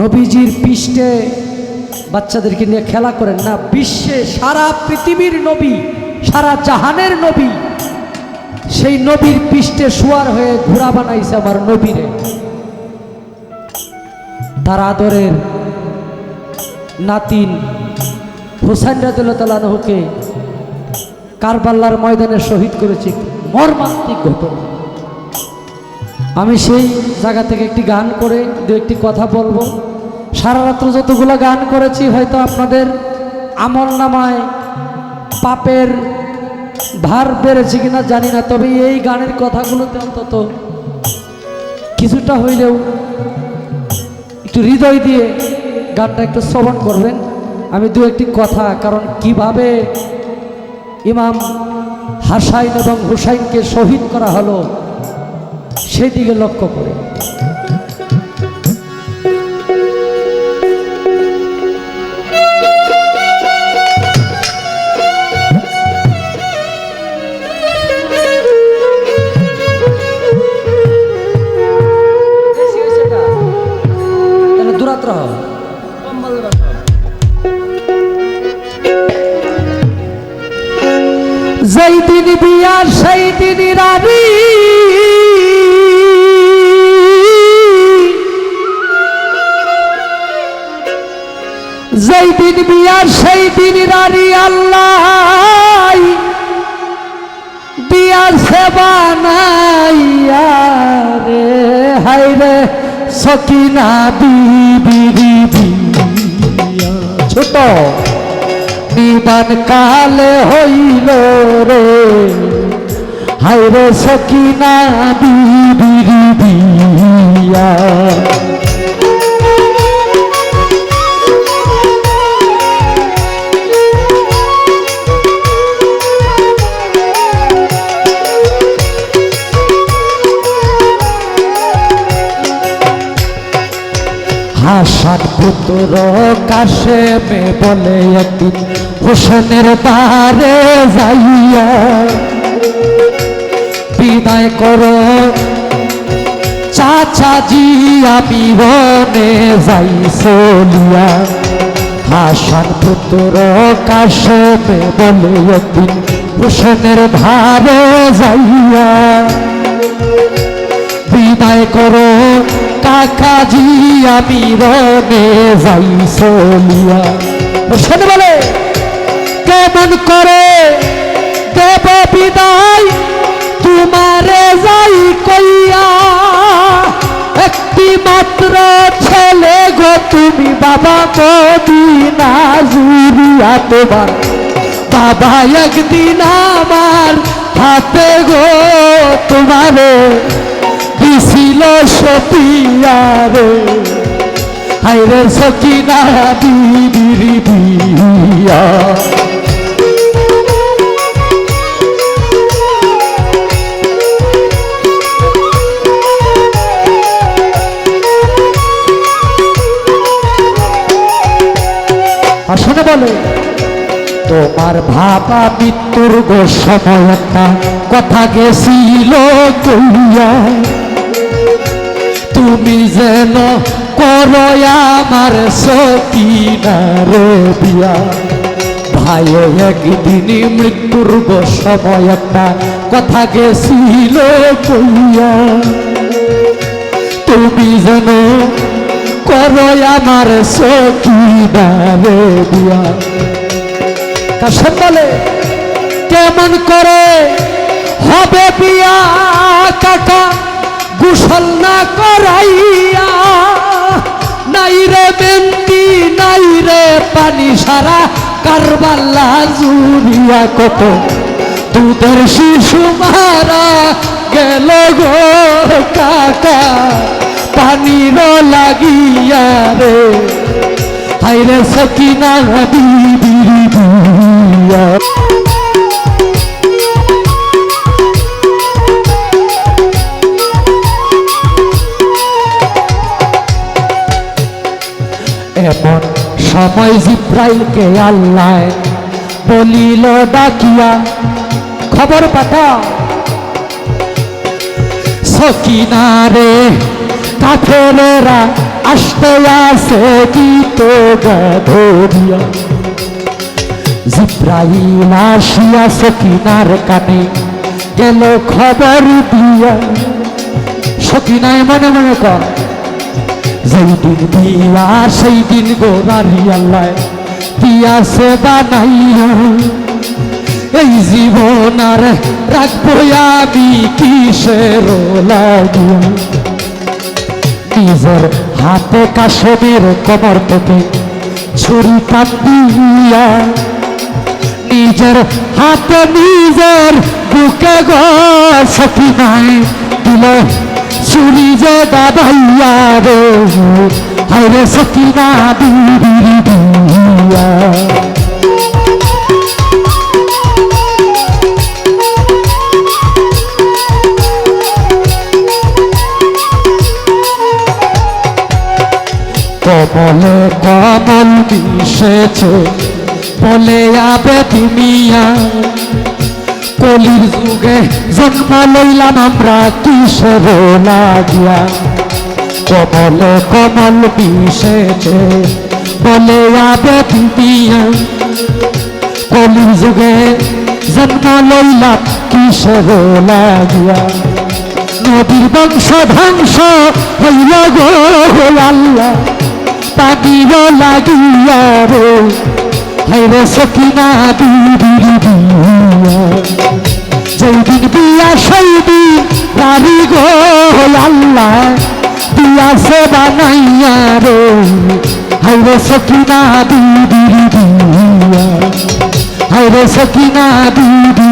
নবীজির পৃষ্ঠে বাচ্চাদেরকে নিয়ে খেলা করেন। না, বিশ্বে সারা পৃথিবীর নবী, সারা জাহানের নবী, সেই নবীর পৃষ্ঠে শোয়ার হয়ে ঘোড়া বানাইছে আমার নবীরে। তার আদরের নাতিন হুসাইন রাজুল্লাহকে কারবাল্লার ময়দানে শহীদ করেছে। মর্মান্তিক ঘটনা। আমি সেই জায়গা থেকে একটি গান করে দু একটি কথা বলব। সারা রাত্র যতগুলো গান করেছি, হয়তো আপনাদের আমল নামায় পাপের ভার বেড়েছে কিনা জানি না, তবে এই গানের কথাগুলোতে অন্তত কিছুটা হইলেও একটু হৃদয় দিয়ে গানটা একটু শ্রবণ করবেন। আমি দু একটি কথা, কারণ কীভাবে ইমাম হাসাইন এবং হুসাইনকে শহীদ করা হলো সেই দিকে লক্ষ্য করে। তাহলে দূরাত্র হও। যেই দিন বিয়ার সেই দিন রাবি। যেই দিন বিয়ার সেই দিন রানি আল্লাহ বিয়ার সেবা নাইয়া রে হাই রে, সকিনা বিবি ছোট নিবান কালে হইল রে। হাই রে, সকিনা বিবি বিবিয়া হাসান পুত্র কাশে মে বলে একদিন, হোসেনের বারে যাইয়া বিদায় করো। চাচাজি, আমি বনে যাই চলিয়া। হাসান পুত্র কাশে মে বলে একদিন, হোসেনের ভারে যাইয়া। বিদায় করো। কাকাজি আমি রনে যাই শোনে বলে কেমন করে দেব বিদায়, তোমারে যাই কইয়া। একটি মাত্র ছেলে গো তুমি বাবা মদিনা জুড়িয়া তোমার। বাবা একদিন আমার হাতে গো তোমারে দিছিল সপিয়ারে হাইরে সকিনা বিয়া। আসলে বলে, তোমার ভাবা মৃত্যুর গো সময় একটা কথা গেছিল কইয়া তুমি যেন করো আমার বিয়া। ভাই একদিন মৃত্যুর সময় একটা কথা গেছিল কইয়া। তুমি যেন করো আমার বিয়া। বলে, কেমন করে হবে বিয়া? পানি সারা কারবাল্লা জুড়িয়া কত। দুধের শিশু মারা গেল গো কাকা। পানির লাগিয়া রে। হাইরে সকিনা বিবি সময় জিব্রাইলকে আল্লাহ বলিল, ডাকিয়া খবর পাঠা। সকিনারে কাফেরেরা আসতে আসে গীত গাধরিয়া। জিব্রাইল আসিয়া সকিনার কানে গেল খবর দিয়া। সকিনায় মনে মনে কর যেই দিন দিয়া সেই দিন গোরারি আল্লাহ দিয়াছে বানাইয়া এই জীবন আর রাখব আমি কিসের লাগিয়া নিজের হাতে কাশেমের কমর থেকে ছুরি কাঁদিয়া নিজের হাতে নিজের বুকে গো সখী নাই দিল ছুরি যে দাদাইয়া রে হাইরে সখী না দিদি দিয়া। কমলে কমল মিশেছে, বলে আবে দুনিয়া। কলির যুগে জন্ম লইলাম আমরা কিসের লাগিয়া কমলে, কমল মিশেছে বলে আবে দুনিয়া কলির যুগে জন্ম লইলাম কিসের লাগিয়া নদীর বংশ ধ্বংস হইল গো আল্লাহ। পানির লাগিয়া রে। হাইরে সকিনা দিদি দিয়া যেই দিন বিয়া সেই দিন গো আল্লাহ, বিয়া সে বানাইয়া রে। হাইরে সকিনা দিদি দিয়া সকিনা দিদি